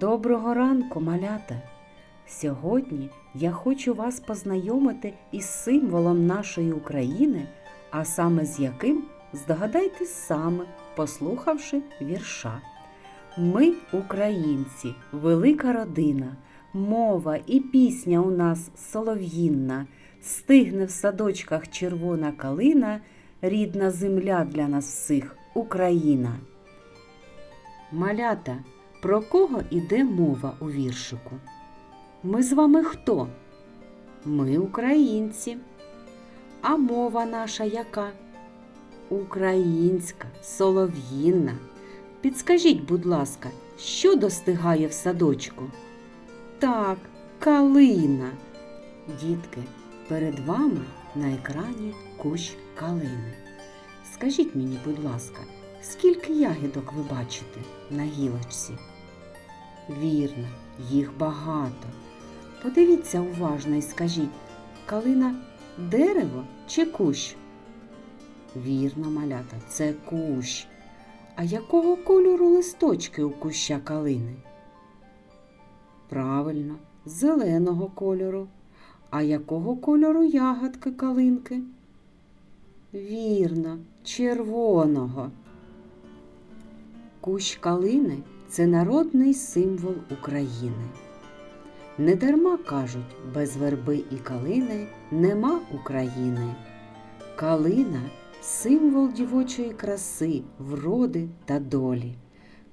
Доброго ранку, малята! Сьогодні я хочу вас познайомити із символом нашої України, а саме з яким здогадайтесь саме, послухавши вірша. Ми, українці, велика родина, мова і пісня у нас солов'їнна, стигне в садочках червона калина, рідна земля для нас всіх Україна. Малята, про кого іде мова у віршику? Ми з вами хто? Ми українці. А мова наша яка? Українська, солов'їнна. Підскажіть, будь ласка, що достигає в садочку? Так, калина. Дітки, перед вами на екрані кущ калини. Скажіть мені, будь ласка, скільки ягідок ви бачите на гілочці? Вірно, їх багато. Подивіться уважно і скажіть, калина дерево чи кущ? Вірно, малята, це кущ. А якого кольору листочки у куща калини? Правильно, зеленого кольору. А якого кольору ягодки калинки? Вірно, червоного. Кущ калини це народний символ України. Недарма кажуть, без верби і калини нема України. Калина символ дівочої краси, вроди та долі.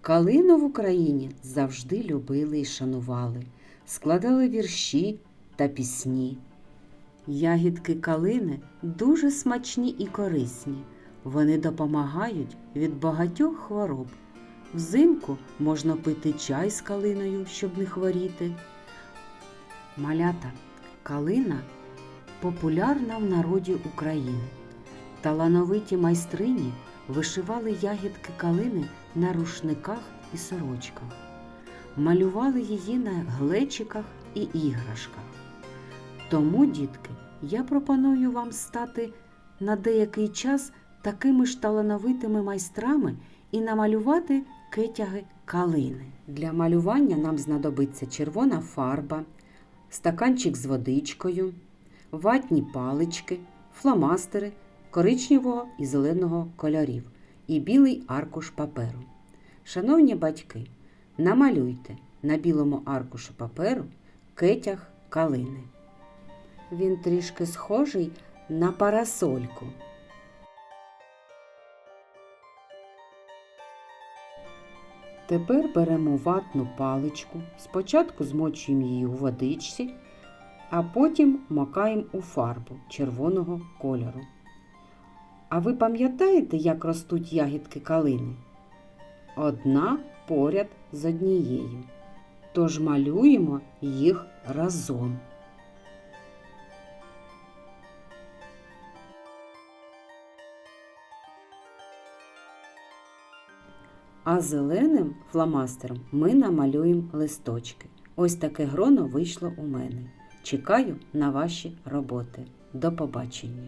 Калину в Україні завжди любили і шанували, складали вірші та пісні. Ягідки калини дуже смачні і корисні. Вони допомагають від багатьох хвороб. Взимку можна пити чай з калиною, щоб не хворіти. Малята калина популярна в народі України. Талановиті майстрині вишивали ягідки калини на рушниках і сорочках, малювали її на глечиках і іграшках. Тому, дітки, я пропоную вам стати на деякий час такими ж талановитими майстрами і намалювати кетяги калини. Для малювання нам знадобиться червона фарба, стаканчик з водичкою, ватні палички, фломастери коричневого і зеленого кольорів і білий аркуш паперу. Шановні батьки, намалюйте на білому аркушу паперу кетяг калини. Він трішки схожий на парасольку. Тепер беремо ватну паличку, спочатку змочуємо її у водичці, а потім макаємо у фарбу червоного кольору. А ви пам'ятаєте, як ростуть ягідки калини? Одна поряд з однією. Тож малюємо їх разом. А зеленим фломастером ми намалюємо листочки. Ось таке гроно вийшло у мене. Чекаю на ваші роботи. До побачення!